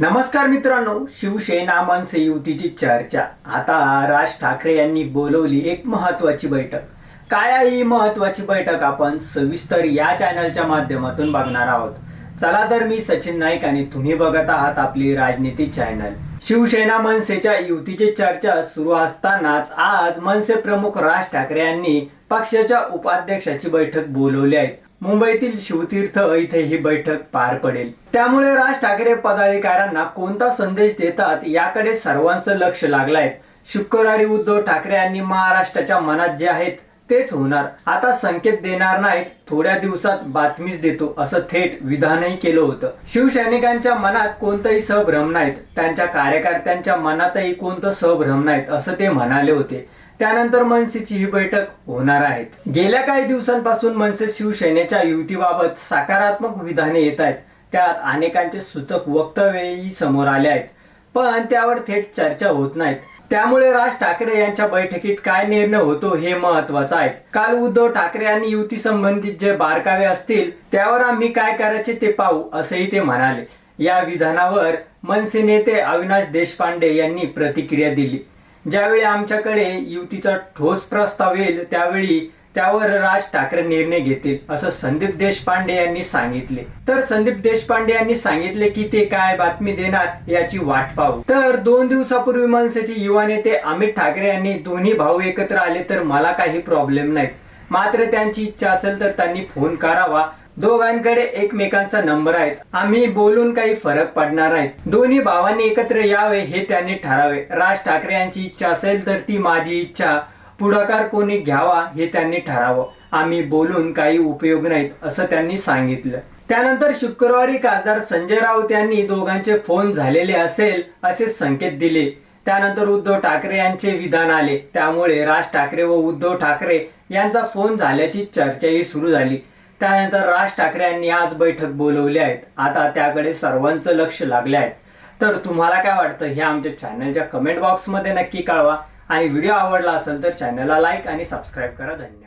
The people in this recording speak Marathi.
नमस्कार मित्रांनो शिवसेना मनसे युतीची चर्चा. आता राज ठाकरे यांनी बोलवली एक महत्वाची बैठक. काय आहे ही महत्वाची बैठक आपण सविस्तर या चॅनलच्या माध्यमातून बघणार आहोत. चला तर मी सचिन नाईक आणि तुम्ही बघत आहात आपली राजनीती चॅनल. शिवसेना मनसेच्या युतीची चर्चा सुरू असतानाच आज मनसे प्रमुख राज ठाकरे यांनी पक्षाच्या उपाध्यक्षाची बैठक बोलवली आहे. मुंबईतील शिवतीर्थ इथे ही बैठक पार पडेल. त्यामुळे राज ठाकरे पदाधिकाऱ्यांना कोणता संदेश देतात याकडे सर्वांचं लक्ष लागलंय. शुक्रवारी उद्धव ठाकरे यांनी महाराष्ट्राच्या मनात जे आहेत तेच होणार. आता संकेत देणार नाहीत थोड्या दिवसात बातमीच देतो असं थेट विधानही केलं होतं. शिवसैनिकांच्या मनात कोणतंही सहभ्रम नाहीत त्यांच्या कार्यकर्त्यांच्या मनातही कोणतं सहभ्रम नाहीत असं ते म्हणाले होते. त्यानंतर मनसेची ही बैठक होणार आहे गेल्या काही दिवसांपासून मनसे शिवसेनेच्या युतीबाबत सकारात्मक विधाने येत आहेत. त्यात अनेकांचे सूचक वक्तव्यही समोर आले आहेत. पण त्यावर थेट चर्चा होत नाहीत. त्यामुळे राज ठाकरे यांच्या बैठकीत काय निर्णय होतो हे महत्वाचं आहे. काल उद्धव ठाकरे यांनी युती संबंधित जे बारकावे असतील त्यावर आम्ही काय करायचे ते पाहू असंही ते म्हणाले. या विधानावर मनसे नेते अविनाश देशपांडे यांनी प्रतिक्रिया दिली. ज्यावेळी आमच्याकडे युतीचा ठोस प्रस्ताव येईल त्यावेळी त्यावर राज ठाकरे निर्णय घेतील असं संदीप देशपांडे यांनी सांगितले. तर संदीप देशपांडे यांनी सांगितले की ते काय बातमी देणार याची वाट पाहू. तर दोन दिवसापूर्वी मनसेचे युवा नेते अमित ठाकरे यांनी दोन्ही भाऊ एकत्र आले तर मला काही प्रॉब्लेम नाही मात्र त्यांची इच्छा असेल तर त्यांनी फोन करावा. दोघांकडे एकमेकांचा नंबर आहेत. आम्ही बोलून काही फरक पडणार आहे दोन्ही भावांनी एकत्र यावे हे त्यांनी ठरावे. राज ठाकरे यांची इच्छा असेल तर ती माझी इच्छा. पुढाकार कोणी घ्यावा हे त्यांनी ठरावं. आम्ही बोलून काही उपयोग नाहीत असं त्यांनी सांगितलं. त्यानंतर शुक्रवारी खासदार संजय राऊत यांनी दोघांचे फोन झालेले असेल असे संकेत दिले. त्यानंतर उद्धव ठाकरे यांचे विधान आले. त्यामुळे राज ठाकरे व उद्धव ठाकरे यांचा फोन झाल्याची चर्चाही सुरू झाली. त्यानंतर राज ठाकरे यांनी आज बैठक बोलवली आहेत. आता त्याकडे सर्वांचं लक्ष लागले आहेत तर तुम्हाला काय वाटतं? हे आमच्या चॅनलच्या कमेंट बॉक्समध्ये नक्की कळवा. आणि व्हिडिओ आवडला असेल तर चॅनलला लाईक आणि सबस्क्राईब करा. धन्यवाद.